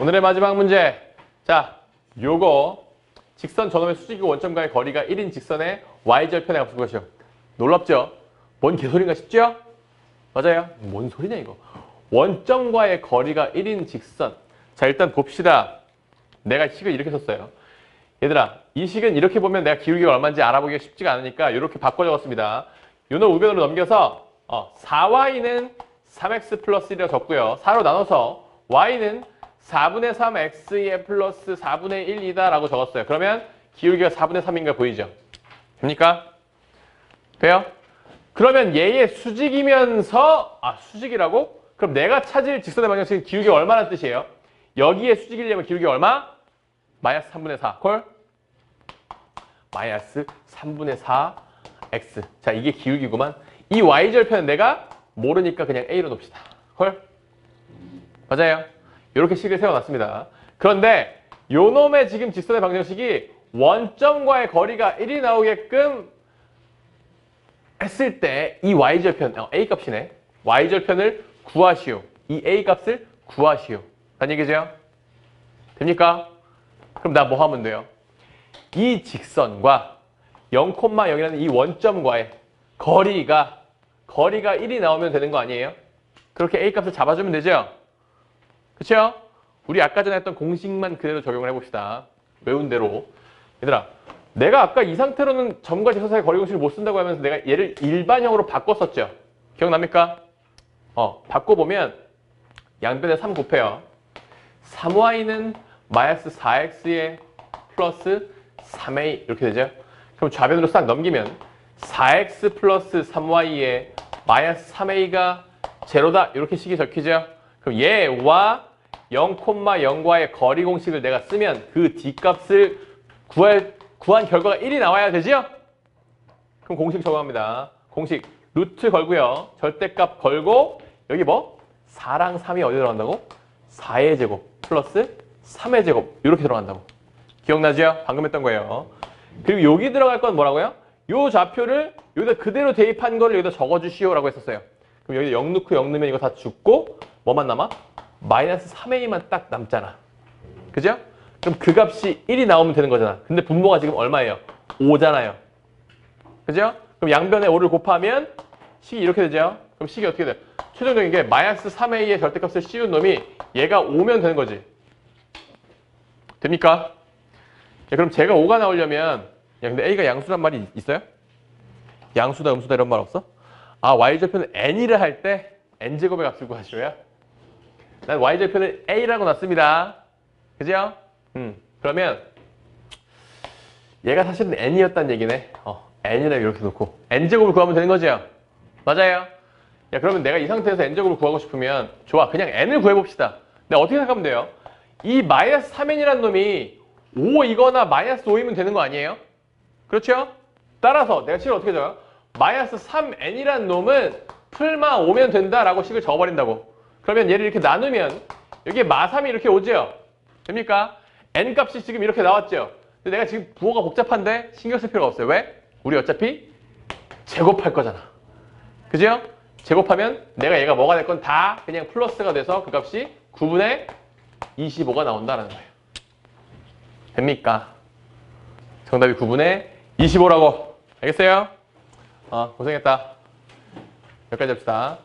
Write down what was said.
오늘의 마지막 문제. 자, 요거 직선 저놈의 수직이고 원점과의 거리가 1인 직선의 y절편의 값을 구하시오. 놀랍죠? 뭔 개소리인가 싶죠? 맞아요. 뭔 소리냐 이거. 원점과의 거리가 1인 직선. 자, 일단 봅시다. 내가 식을 이렇게 썼어요. 얘들아, 이 식은 이렇게 보면 내가 기울기가 얼마인지 알아보기가 쉽지가 않으니까 이렇게 바꿔 적었습니다. 요놈 우변으로 넘겨서 어, 4y는 3x 플러스 1이라고 적고요. 4로 나눠서 y는 4분의 3x의 플러스 4분의 1이다 라고 적었어요. 그러면 기울기가 4분의 3인 가 보이죠? 됩니까? 돼요? 그러면 얘의 수직이면서 아 수직이라고? 그럼 내가 찾을 직선의 방정식은 기울기가 얼마나 뜻이에요? 여기에 수직이려면 기울기 얼마? 마이너스 3분의 4. 콜? 마이너스 3분의 4 x. 자, 이게 기울기구만. 이 y절편은 내가 모르니까 그냥 a로 놓읍시다. 콜? 맞아요. 이렇게 식을 세워놨습니다. 그런데 요 놈의 지금 직선의 방정식이 원점과의 거리가 1이 나오게끔 했을 때 이 y절편, 어, a 값이네. y절편을 구하시오. 이 a 값을 구하시오. 단 얘기죠? 됩니까? 그럼 나 뭐 하면 돼요? 이 직선과 0,0이라는 이 원점과의 거리가 거리가 1이 나오면 되는 거 아니에요? 그렇게 a 값을 잡아주면 되죠? 그쵸? 우리 아까 전에 했던 공식만 그대로 적용을 해봅시다. 외운 대로. 얘들아, 내가 아까 이 상태로는 점과 직선 사이 거리 공식을 못 쓴다고 하면서 내가 얘를 일반형으로 바꿨었죠? 기억납니까? 어, 바꿔보면 양변에 3 곱해요. 3y는 마이너스 4x에 플러스 3a 이렇게 되죠? 그럼 좌변으로 싹 넘기면 4x 플러스 3y에 마이너스 3a가 제로다 이렇게 식이 적히죠? 그럼 얘와 0,0과의 거리 공식을 내가 쓰면 그 뒷값을 구할, 구한 결과가 1이 나와야 되죠? 그럼 공식 적용합니다. 공식 루트 걸고요. 절대값 걸고 여기 뭐? 4랑 3이 어디 들어간다고? 4의 제곱 플러스 3의 제곱 이렇게 들어간다고. 기억나죠? 방금 했던 거예요. 그리고 여기 들어갈 건 뭐라고요? 요 좌표를 여기다 그대로 대입한 거를 여기다 적어주시오라고 했었어요. 그럼 여기다 0 넣고 0 넣으면 이거 다 죽고 뭐만 남아? 마이너스 3a만 딱 남잖아. 그죠? 그럼 그 값이 1이 나오면 되는 거잖아. 근데 분모가 지금 얼마예요? 5잖아요. 그죠? 그럼 양변에 5를 곱하면 식이 이렇게 되죠? 그럼 식이 어떻게 돼? 최종적인 게 마이너스 3a의 절대값을 씌운 놈이 얘가 5면 되는 거지. 됩니까? 야, 그럼 제가 5가 나오려면 야 근데 a가 양수란 말이 있어요? 양수다 음수다 이런 말 없어? 아 y절편은 n이를 할 때 n제곱의 값을 구하시고요. 난 y절편을 a라고 놨습니다. 그죠? 음 그러면 얘가 사실은 n이었단 얘기네. 어, n이라 이렇게 놓고 n제곱을 구하면 되는 거죠? 맞아요. 야 그러면 내가 이 상태에서 n제곱을 구하고 싶으면 좋아 그냥 n을 구해봅시다. 내가 어떻게 생각하면 돼요? 이 마이너스 3n이라는 놈이 5이거나 마이너스 5이면 되는 거 아니에요? 그렇죠? 따라서 내가 식을 어떻게 적어요? 마이너스 3n이라는 놈은 풀마 5면 된다라고 식을 적어버린다고. 그러면 얘를 이렇게 나누면 여기에 마3이 이렇게 오죠? 됩니까? n 값이 지금 이렇게 나왔죠? 근데 내가 지금 부호가 복잡한데 신경 쓸 필요가 없어요. 왜? 우리 어차피 제곱할 거잖아. 그죠? 제곱하면 내가 얘가 뭐가 될 건 다 그냥 플러스가 돼서 그 값이 9분의 25가 나온다는 거예요. 됩니까? 정답이 9분의 25라고. 알겠어요? 어, 고생했다. 여기까지 합시다.